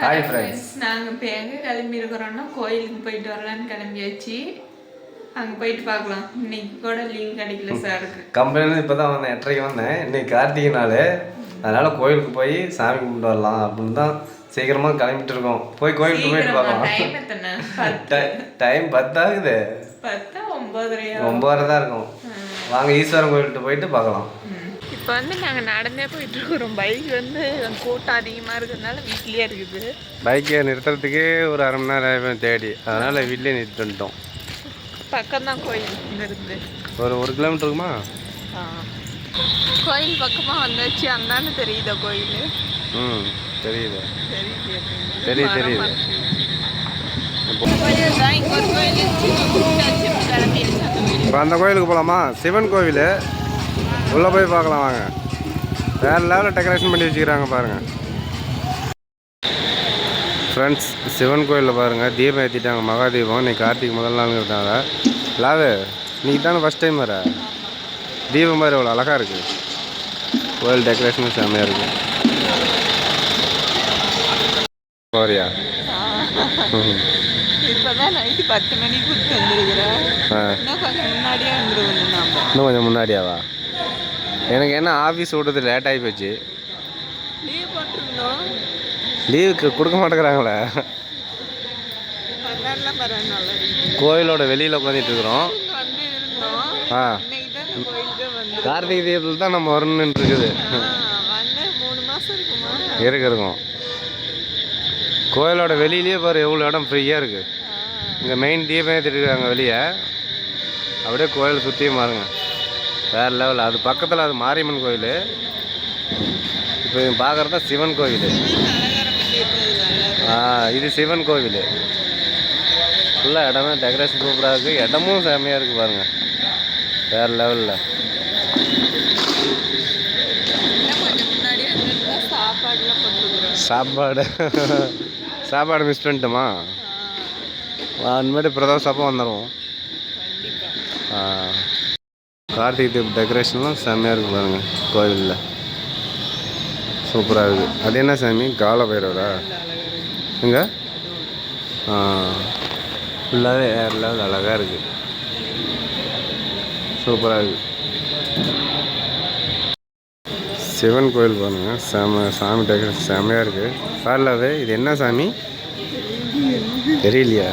Hi friends நாங்கள் இப்போ எங்கே கிளம்பி இருக்கிறோம்னா கோயிலுக்கு போயிட்டு வரலான்னு கிளம்பியாச்சு. அங்கே போயிட்டு பார்க்கலாம். இன்னைக்கு கூட லீவ் கிடைக்கல சாருக்கு கம்பெனிலேருந்து இப்போ தான் வந்தேன். எட்டரைக்கு வந்தேன். இன்னைக்கு கார்த்திகை நாள் அதனால் கோயிலுக்கு போய் சாமி கும்பிட்டு வரலாம் அப்படின்னு தான் சீக்கிரமாக கிளம்பிட்டு இருக்கோம். போய் கோயிலுக்கு போயிட்டு பார்க்கலாம். டைம் பத்தாகுது. பத்தா ஒம்பதரையா ஒம்பதரை தான் இருக்கும். வாங்க ஈஸ்வரன் கோயில்கிட்ட போயிட்டு பார்க்கலாம். இப்போ வந்து நாங்கள் நடந்தே போயிட்டு இருக்கிறோம் பைக் வந்து கூட்டம் அதிகமாக இருக்கிறதுனால வீட்லயே இருக்குது பைக்கை நிறுத்துறதுக்கே ஒரு அரை மணி நேரம் தேடி அதனால் வீட்லேயே நிறுத்திட்டு வந்துட்டோம் பக்கம் தான் கோயில் இருந்து ஒரு ஒரு கிலோமீட்டர் இருக்குமா கோயில் பக்கமாக வந்தாச்சு அந்தான்னு தெரியுதா கோயில் ம் தெரியுது தெரியுது தெரியுது, இப்போ அந்த கோயிலுக்கு போகலாமா சிவன் கோவில் உள்ளே போய் பார்க்கலாம் வாங்க. வேறு லெவலில் டெக்கரேஷன் பண்ணி வச்சுக்கிறாங்க பாருங்கள் ஃப்ரெண்ட்ஸ் சிவன் கோயிலில் பாருங்கள் தீபம் ஏற்றிட்டாங்க மகா தீபம் இன்னைக்கு கார்த்திகை முதல் நாளுங்கிறதுனால லாவு நீ தானே ஃபஸ்ட் டைம் வர? தீபம் மாதிரி எவ்வளோ அழகாக இருக்குது கோயில் டெக்கரேஷனும் செம்மையாக இருக்குது போறியா? இப்பதான் நைட்டு பத்து மணிக்கு கூப்பிட்டு வந்துருக்குறேன். ஆ. இன்னும் கொஞ்சம் முன்னாடியே வந்துருக்கணும் நாம. இன்னும் கொஞ்சம் முன்னாடியாவா? எனக்கு என்ன ஆஃபீஸ் விடுறது லேட் ஆகி போச்சு. லீவுக்கு கொடுக்க மாட்டேங்கிறாங்களே. கோயிலோட வெளியில் உட்காந்துட்டு இருக்கிறோம். ஆ. கார்த்திகை தீபத்தில் தான் நம்ம வரணும்னு இருக்குது. இருக்கு இருக்கும் கோயிலோட வெளியிலேயே பாரு எவ்வளோ இடம் ஃப்ரீயாக இருக்குது இங்கே மெயின் தீபம் ஏற்றிட்டு வெளியே. அப்படியே கோயில் சுற்றியும் பாருங்க. வேறு லெவல் அது பக்கத்தில் அது மாரியம்மன் கோயில். இப்போ பார்க்குறது தான் சிவன் கோவில் ஆ இது சிவன் கோவில். ஃபுல்லாக இடமே டெக்கரேஷன் சூப்பராக இருக்குது இடமும் செம்மையாக இருக்குது பாருங்கள் வேறு லெவலில் சாப்பாடு. சாப்பாடு மிஸ் பண்ணிட்டோமா? அந்தமாதிரி பிரதோஷப்போ வந்துடுவோம் ஆ. கார்த்திகை தீப டெக்கரேஷன்லாம் செம்மையாக இருக்குது பாருங்கள் கோவிலில். சூப்பராக இருக்குது அது என்ன சாமி? கால பைரவரா? எங்க? ஃபுல்லாகவே வேறு லெவல் அழகாக இருக்குது சூப்பராக இருக்குது சிவன் கோயில் பாருங்கள் செம சாமி டெக்கரேஷன் செம்மையாக இருக்குது பாரலாவே இது என்ன சாமி? தெரியலையா.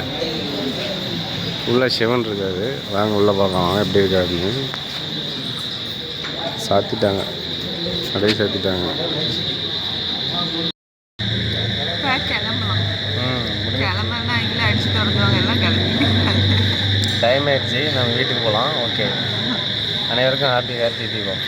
உள்ளே சிவன் இருக்காது வாங்க உள்ளே பார்க்கலாம் எப்படி இருக்காருன்னு சாத்திட்டாங்க அப்படியே சாத்திட்டாங்க இப்போ கிளம்பலாம் கிளம்புனா இல்லை அடிச்சு திறந்துவாங்க எல்லாம் கிளம்பிட்டு டைம் ஆயிடுச்சு நம்ம வீட்டுக்கு போகலாம் ஓகே அனைவருக்கும் ஹாப்பி ஹாப்பி தீபம்.